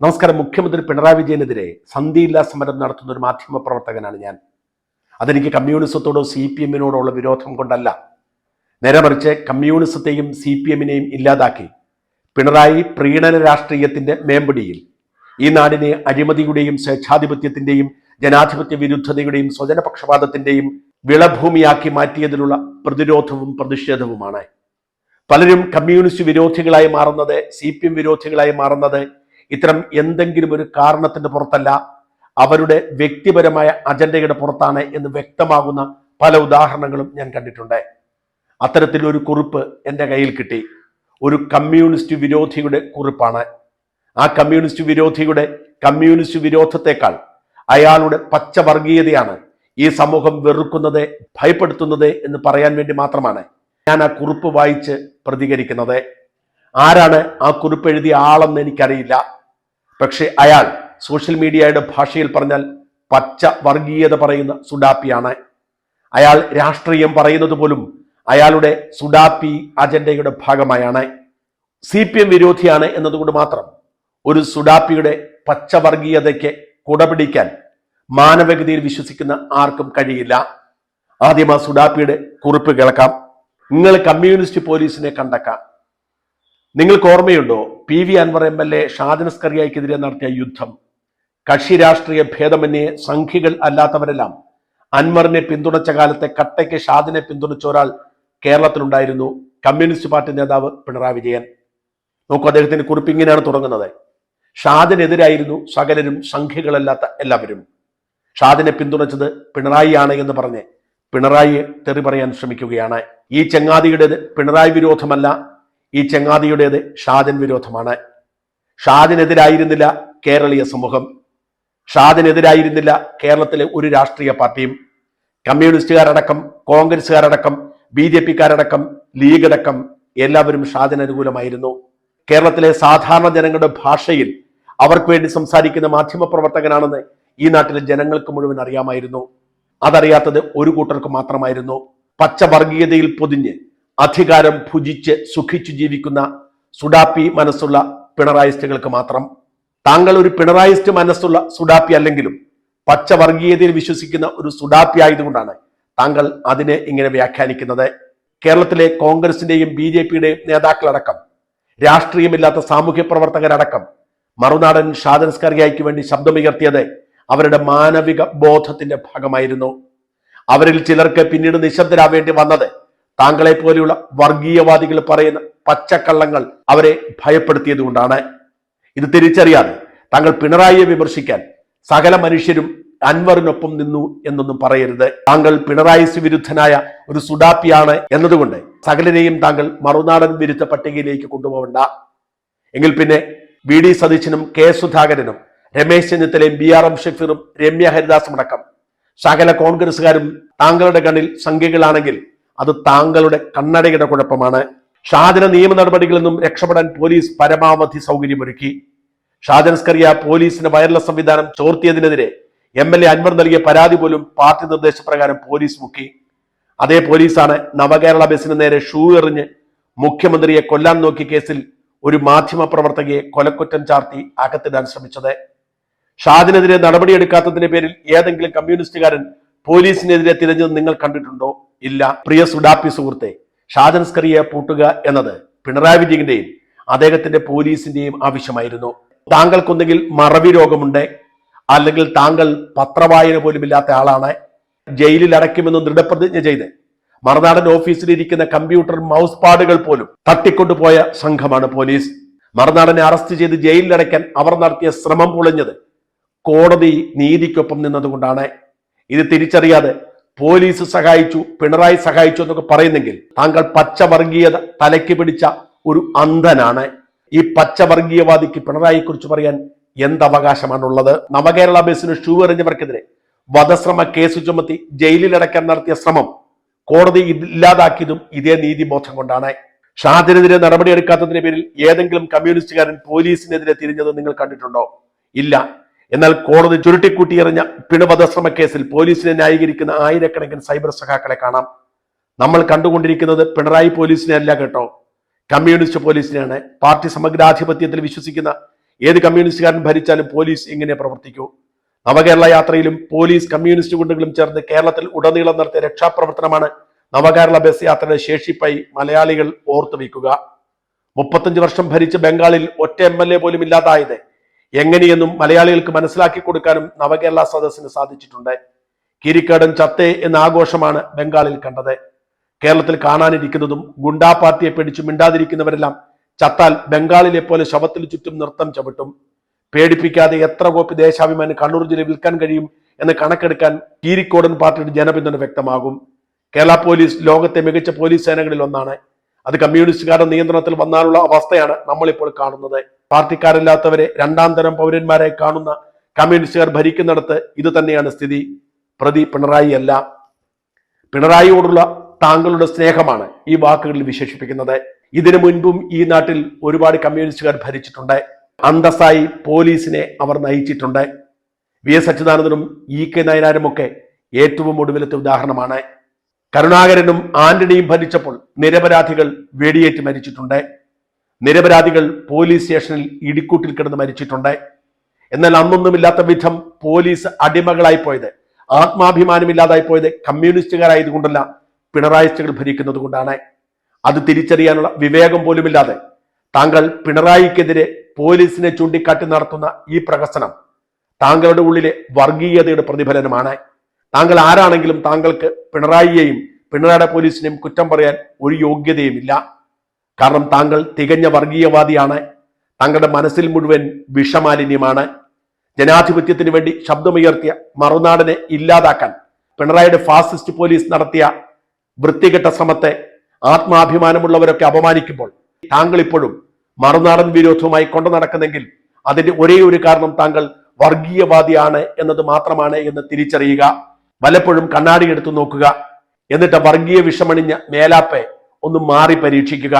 നമസ്കാരം. മുഖ്യമന്ത്രി പിണറായി വിജയനെതിരെ സന്ധിയില്ലാ സമരം നടത്തുന്ന ഒരു മാധ്യമ പ്രവർത്തകനാണ് ഞാൻ. അതെനിക്ക് കമ്മ്യൂണിസത്തോടോ സി പി എമ്മിനോടോ ഉള്ള വിരോധം കൊണ്ടല്ല. നേരെ മറിച്ച് കമ്മ്യൂണിസത്തെയും സി പി എമ്മിനെയും ഇല്ലാതാക്കി പിണറായി പ്രീണന രാഷ്ട്രീയത്തിന്റെ മേമ്പടിയിൽ ഈ നാടിനെ അഴിമതിയുടെയും സ്വേച്ഛാധിപത്യത്തിന്റെയും ജനാധിപത്യ വിരുദ്ധതയുടെയും സ്വജനപക്ഷപാതത്തിന്റെയും വിളഭൂമിയാക്കി മാറ്റിയതിലുള്ള പ്രതിരോധവും പ്രതിഷേധവുമാണ്. പലരും കമ്മ്യൂണിസ്റ്റ് വിരോധികളായി മാറുന്നത് സി പി എം വിരോധികളായി മാറുന്നത് ഇത്തരം എന്തെങ്കിലും ഒരു കാരണത്തിന്റെ പുറത്തല്ല അവരുടെ വ്യക്തിപരമായ അജണ്ടയുടെ പുറത്താണ് എന്ന് വ്യക്തമാകുന്ന പല ഉദാഹരണങ്ങളും ഞാൻ കണ്ടിട്ടുണ്ട്. അത്തരത്തിലൊരു കുറിപ്പ് എന്റെ കയ്യിൽ കിട്ടി. ഒരു കമ്മ്യൂണിസ്റ്റ് വിരോധിയുടെ കുറിപ്പാണ്. ആ കമ്മ്യൂണിസ്റ്റ് വിരോധിയുടെ കമ്മ്യൂണിസ്റ്റ് വിരോധത്തെക്കാൾ അയാളുടെ പച്ചവർഗീയതയാണ് ഈ സമൂഹം വെറുക്കുന്നത് ഭയപ്പെടുത്തുന്നത് എന്ന് പറയാൻ വേണ്ടി മാത്രമാണ് ഞാൻ ആ കുറിപ്പ് വായിച്ച് പ്രതികരിക്കുന്നത്. ആരാണ് ആ കുറിപ്പ് എഴുതിയ ആളെന്ന് എനിക്കറിയില്ല. പക്ഷേ അയാൾ സോഷ്യൽ മീഡിയയുടെ ഭാഷയിൽ പറഞ്ഞാൽ പച്ച വർഗീയത പറയുന്ന സുഡാപ്പിയാണ്. അയാൾ രാഷ്ട്രീയം പറയുന്നത് പോലും അയാളുടെ സുഡാപ്പി അജണ്ടയുടെ ഭാഗമായാണ്. സി പി എം വിരോധിയാണ് എന്നതുകൊണ്ട് മാത്രം ഒരു സുഡാപ്പിയുടെ പച്ചവർഗീയതയ്ക്ക് കുടപിടിക്കാൻ മാനവഗതിയിൽ വിശ്വസിക്കുന്ന ആർക്കും കഴിയില്ല. ആദ്യം ആ സുഡാപ്പിയുടെ കുറിപ്പ് കേൾക്കാം. നിങ്ങൾ കമ്മ്യൂണിസ്റ്റ് പോലീസിനെ കണ്ടക്കാം. നിങ്ങൾക്ക് ഓർമ്മയുണ്ടോ? P V Anvar M L A ഷാദിനസ്കറിയായിക്കെതിരെ നടത്തിയ യുദ്ധം. കക്ഷി രാഷ്ട്രീയ ഭേദമന്യേ സംഖ്യകൾ അല്ലാത്തവരെല്ലാം അൻവറിനെ പിന്തുണച്ച കാലത്തെ കട്ടയ്ക്ക് ഷാദിനെ പിന്തുണച്ച ഒരാൾ കേരളത്തിലുണ്ടായിരുന്നു. കമ്മ്യൂണിസ്റ്റ് പാർട്ടി നേതാവ് പിണറായി വിജയൻ. നോക്കൂ അദ്ദേഹത്തിന്റെ കുറിപ്പ് ഇങ്ങനെയാണ് തുടങ്ങുന്നത്. ഷാദിനെതിരായിരുന്നു സകലരും സംഖ്യകളല്ലാത്ത എല്ലാവരും. ഷാദിനെ പിന്തുണച്ചത് പിണറായിയാണ് എന്ന് പറഞ്ഞ് പിണറായിയെ തെറി പറയാൻ ശ്രമിക്കുകയാണ്. ഈ ചങ്ങാതിയുടേത് പിണറായി വിരോധമല്ല ഈ ചങ്ങാതിയുടേത് ഷാദിൻ വിരോധമാണ്. ഷാദിനെതിരായിരുന്നില്ല കേരളീയ സമൂഹം. ഷാദിനെതിരായിരുന്നില്ല കേരളത്തിലെ ഒരു രാഷ്ട്രീയ പാർട്ടിയും. കമ്മ്യൂണിസ്റ്റുകാരടക്കം കോൺഗ്രസ്സുകാരടക്കം ബി ജെ പിക്കാരടക്കം ലീഗടക്കം എല്ലാവരും ഷാദിനനുകൂലമായിരുന്നു കേരളത്തിലെ സാധാരണ ജനങ്ങളുടെ ഭാഷയിൽ അവർക്ക് വേണ്ടി സംസാരിക്കുന്ന മാധ്യമ പ്രവർത്തകനാണെന്ന് ഈ നാട്ടിലെ ജനങ്ങൾക്ക് മുഴുവൻ അറിയാമായിരുന്നു. അതറിയാത്തത് ഒരു കൂട്ടർക്ക് മാത്രമായിരുന്നു. പച്ചവർഗീയതയിൽ പൊതിഞ്ഞ് അധികാരം ഭുജിച്ച് സുഖിച്ചു ജീവിക്കുന്ന സുഡാപ്പി മനസ്സുള്ള പിണറായിസ്റ്റുകൾക്ക് മാത്രം താങ്കൾ ഒരു പിണറായിസ്റ്റ് മനസ്സുള്ള സുഡാപ്പി അല്ലെങ്കിലും പച്ചവർഗീയതയിൽ വിശ്വസിക്കുന്ന ഒരു സുഡാപ്പി ആയതുകൊണ്ടാണ് താങ്കൾ അതിനെ ഇങ്ങനെ വ്യാഖ്യാനിക്കുന്നത്. കേരളത്തിലെ കോൺഗ്രസിന്റെയും ബി ജെ പിയുടെയും നേതാക്കളടക്കം രാഷ്ട്രീയമില്ലാത്ത സാമൂഹ്യ പ്രവർത്തകരടക്കം മറുനാടൻ ഷാദൻസ്കറിയായിക്ക് വേണ്ടി ശബ്ദമുയർത്തിയത് അവരുടെ മാനവിക ബോധത്തിന്റെ ഭാഗമായിരുന്നു. അവരിൽ ചിലർക്ക് പിന്നീട് നിശബ്ദരാവേണ്ടി വന്നത് താങ്കളെ പോലെയുള്ള വർഗീയവാദികൾ പറയുന്ന പച്ചക്കള്ളങ്ങൾ അവരെ ഭയപ്പെടുത്തിയത് കൊണ്ടാണ്. ഇത് തിരിച്ചറിയാതെ താങ്കൾ പിണറായിയെ വിമർശിക്കാൻ സകല മനുഷ്യരും അൻവറിനൊപ്പം നിന്നു എന്നൊന്നും പറയരുത്. താങ്കൾ പിണറായി വിരുദ്ധനായ ഒരു സുഡാപ്പിയാണ് എന്നതുകൊണ്ട് സകലനെയും താങ്കൾ മറുനാടൻ വിരുദ്ധ പട്ടികയിലേക്ക് കൊണ്ടുപോകണ്ട. എങ്കിൽ പിന്നെ വി ഡി സതീശനും കെ സുധാകരനും രമേശ് ചെന്നിത്തലയും ബി ആർ എം ഷഫീറും രമ്യ ഹരിദാസും അടക്കം സകല കോൺഗ്രസുകാരും താങ്കളുടെ കണ്ണിൽ സംഖ്യകളാണെങ്കിൽ അത് താങ്കളുടെ കണ്ണടയുടെ കുഴപ്പമാണ്. ഷാജന നിയമ നടപടികളിൽ നിന്നും രക്ഷപ്പെടാൻ പോലീസ് പരമാവധി സൗകര്യമൊരുക്കി. ഷാജൻസ്കറിയ പോലീസിന്റെ വയർലെസ് സംവിധാനം ചോർത്തിയതിനെതിരെ എം എൽ എ അൻവർ നൽകിയ പരാതി പോലും പാർട്ടി നിർദ്ദേശപ്രകാരം പോലീസ് മുക്കി. അതേ പോലീസാണ് നവകേരള ബസിന് നേരെ ഷൂ എറിഞ്ഞ് മുഖ്യമന്ത്രിയെ കൊല്ലാൻ നോക്കിയ കേസിൽ ഒരു മാധ്യമ പ്രവർത്തകയെ കൊലക്കുറ്റം ചാർത്തി അകത്തിടാൻ ശ്രമിച്ചത്. ഷാദിനെതിരെ നടപടിയെടുക്കാത്തതിന്റെ പേരിൽ ഏതെങ്കിലും കമ്മ്യൂണിസ്റ്റുകാരൻ പോലീസിനെതിരെ തിരഞ്ഞത് നിങ്ങൾ കണ്ടിട്ടുണ്ടോ? ഇല്ല. പ്രിയ സുഡാപ്പി സുഹൃത്തെ ഷാജൻസ്കറിയെ പൂട്ടുക എന്നത് പിണറായി വിജയന്റെയും അദ്ദേഹത്തിന്റെ പോലീസിന്റെയും ആവശ്യമായിരുന്നു. താങ്കൾക്കൊന്നെങ്കിൽ മറവി രോഗമുണ്ട് അല്ലെങ്കിൽ താങ്കൾ പത്രവായന പോലും ഇല്ലാത്ത ആളാണ് ജയിലിൽ അടയ്ക്കുമെന്ന് ദൃഢപ്രതിജ്ഞ ചെയ്ത് മറുനാടൻ ഓഫീസിൽ ഇരിക്കുന്ന കമ്പ്യൂട്ടർ മൗസ് പാഡുകൾ പോലും തട്ടിക്കൊണ്ടുപോയ സംഘമാണ് പോലീസ്. മറുനാടനെ അറസ്റ്റ് ചെയ്ത് ജയിലിൽ അടയ്ക്കാൻ അവർ നടത്തിയ ശ്രമം പൊളിഞ്ഞത് കോടതി നീതിക്കൊപ്പം നിന്നതുകൊണ്ടാണ്. ഇത് തിരിച്ചറിയാതെ പോലീസ് സഹായിച്ചു പിണറായി സഹായിച്ചു എന്നൊക്കെ പറയുന്നെങ്കിൽ താങ്കൾ പച്ചവർഗീയത തലയ്ക്ക് പിടിച്ച ഒരു അന്ധനാണ്. ഈ പച്ചവർഗീയവാദിക്ക് പിണറായി കുറിച്ച് പറയാൻ എന്തവകാശമാണുള്ളത്? നവകേരള ബസിന് ഷൂ എറിഞ്ഞവർക്കെതിരെ വധശ്രമ കേസ് ചുമത്തി ജയിലിലടക്കാൻ നടത്തിയ ശ്രമം കോടതി ഇല്ലാതാക്കിയതും ഇതേ നീതിബോധം കൊണ്ടാണ്. ഷാദിനെതിരെ നടപടിയെടുക്കാത്തതിന്റെ പേരിൽ ഏതെങ്കിലും കമ്മ്യൂണിസ്റ്റുകാരൻ പോലീസിനെതിരെ തിരിഞ്ഞത് നിങ്ങൾ കണ്ടിട്ടുണ്ടോ? ഇല്ല. എന്നാൽ കോടതി ചുരുട്ടിക്കൂട്ടിയെറിഞ്ഞ പിണവധശ്രമ കേസിൽ പോലീസിനെ ന്യായീകരിക്കുന്ന ആയിരക്കണക്കിന് സൈബർ സഖാക്കളെ കാണാം. നമ്മൾ കണ്ടുകൊണ്ടിരിക്കുന്നത് പിണറായി പോലീസിനെ അല്ല കേട്ടോ. കമ്മ്യൂണിസ്റ്റ് പോലീസിനെയാണ്. പാർട്ടി സമഗ്രാധിപത്യത്തിൽ വിശ്വസിക്കുന്ന ഏത് കമ്മ്യൂണിസ്റ്റുകാരൻ ഭരിച്ചാലും പോലീസ് ഇങ്ങനെ പ്രവർത്തിക്കൂ. നവകേരള യാത്രയിലും പോലീസ് കമ്മ്യൂണിസ്റ്റ് ഗുണ്ടുകളും ചേർന്ന് കേരളത്തിൽ ഉടനീളം നടത്തിയ രക്ഷാപ്രവർത്തനമാണ് നവകേരള ബസ് യാത്രയുടെ ശേഷിപ്പായി മലയാളികൾ ഓർത്തു വയ്ക്കുക മുപ്പത്തഞ്ച് വർഷം ഭരിച്ച ബംഗാളിൽ ഒറ്റ എം എൽ എ പോലും ഇല്ലാതായത് എങ്ങനെയെന്നും മലയാളികൾക്ക് മനസ്സിലാക്കി കൊടുക്കാനും നവകേരള സദസ്സിന് സാധിച്ചിട്ടുണ്ട്. കിരിക്കടൻ ചത്തേ എന്ന ആഘോഷമാണ് ബംഗാളിൽ കണ്ടത്. കേരളത്തിൽ കാണാനിരിക്കുന്നതും ഗുണ്ടാ പാർട്ടിയെ പിടിച്ചു മിണ്ടാതിരിക്കുന്നവരെല്ലാം ചത്താൽ ബംഗാളിലെ പോലെ ശവത്തിൽ ചുറ്റും നൃത്തം ചവിട്ടും. പേടിപ്പിക്കാതെ എത്ര കോപ്പി ദേശാഭിമാനി കണ്ണൂർ ജില്ലയിൽ വിൽക്കാൻ കഴിയും എന്ന് കണക്കെടുക്കാൻ കീരിക്കോടൻ പാർട്ടിയുടെ ജനപിന്തുണ വ്യക്തമാകും. കേരള പോലീസ് ലോകത്തെ മികച്ച പോലീസ് സേനകളിൽ ഒന്നാണ്. അത് കമ്മ്യൂണിസ്റ്റുകാരുടെ നിയന്ത്രണത്തിൽ വന്നാലുള്ള അവസ്ഥയാണ് നമ്മളിപ്പോൾ കാണുന്നത്. പാർട്ടിക്കാരില്ലാത്തവരെ രണ്ടാം തരം പൗരന്മാരെ കാണുന്ന കമ്മ്യൂണിസ്റ്റുകാർ ഭരിക്കുന്നിടത്ത് ഇത് തന്നെയാണ് സ്ഥിതി. പ്രതി പിണറായി അല്ല. പിണറായിയോടുള്ള താങ്കളുടെ സ്നേഹമാണ് ഈ വാക്കുകളിൽ വിശേഷിപ്പിക്കുന്നത്. ഇതിനു മുൻപും ഈ നാട്ടിൽ ഒരുപാട് കമ്മ്യൂണിസ്റ്റുകാർ ഭരിച്ചിട്ടുണ്ട്. അന്തസ്സായി പോലീസിനെ അവർ നയിച്ചിട്ടുണ്ട്. വി എസ് അച്യുതാനന്ദനും ഇ കെ നയനാരും ഒക്കെ ഏറ്റവും ഒടുവിലത്തെ ഉദാഹരണമാണ്. കരുണാകരനും ആന്റണിയും ഭരിച്ചപ്പോൾ നിരപരാധികൾ വെടിയേറ്റ് മരിച്ചിട്ടുണ്ട്. നിരപരാധികൾ പോലീസ് സ്റ്റേഷനിൽ ഇടിക്കൂട്ടിൽ കിടന്ന് മരിച്ചിട്ടുണ്ട്. എന്നാൽ അന്നൊന്നുമില്ലാത്ത വിധം പോലീസ് അടിമകളായി പോയത് ആത്മാഭിമാനമില്ലാതായി പോയത് കമ്മ്യൂണിസ്റ്റുകാരായതുകൊണ്ടല്ല പിണറായിസ്റ്റുകൾ ഭരിക്കുന്നത് കൊണ്ടാണ്. അത് തിരിച്ചറിയാനുള്ള വിവേകം പോലുമില്ലാതെ താങ്കൾ പിണറായിക്കെതിരെ പോലീസിനെ ചൂണ്ടിക്കാട്ടി നടത്തുന്ന ഈ പ്രഹസനം താങ്കളുടെ ഉള്ളിലെ വർഗീയതയുടെ പ്രതിഫലനമാണ്. താങ്കൾ ആരാണെങ്കിലും താങ്കൾക്ക് പിണറായിയെയും പിണറായിയുടെ പോലീസിനെയും കുറ്റം പറയാൻ ഒരു യോഗ്യതയുമില്ല. കാരണം താങ്കൾ തികഞ്ഞ വർഗീയവാദിയാണ്. താങ്കളുടെ മനസ്സിൽ മുഴുവൻ വിഷമാലിന്യമാണ്. ജനാധിപത്യത്തിന് വേണ്ടി ശബ്ദമുയർത്തിയ മറുനാടനെ ഇല്ലാതാക്കാൻ പിണറായിയുടെ ഫാസിസ്റ്റ് പോലീസ് നടത്തിയ വൃത്തികെട്ട ശ്രമത്തെ ആത്മാഭിമാനമുള്ളവരൊക്കെ അപമാനിക്കുമ്പോൾ താങ്കൾ ഇപ്പോഴും മറുനാടൻ വിരോധവുമായി കൊണ്ടു നടക്കുന്നെങ്കിൽ അതിന്റെ ഒരേ ഒരു കാരണം താങ്കൾ വർഗീയവാദിയാണ് എന്നത് മാത്രമാണ് എന്ന് തിരിച്ചറിയുക. വല്ലപ്പോഴും കണ്ണാടി എടുത്തു നോക്കുക. എന്നിട്ട് വർഗീയ വിഷമണിഞ്ഞ മേലാപ്പെ ഒന്ന് മാറി പരീക്ഷിക്കുക.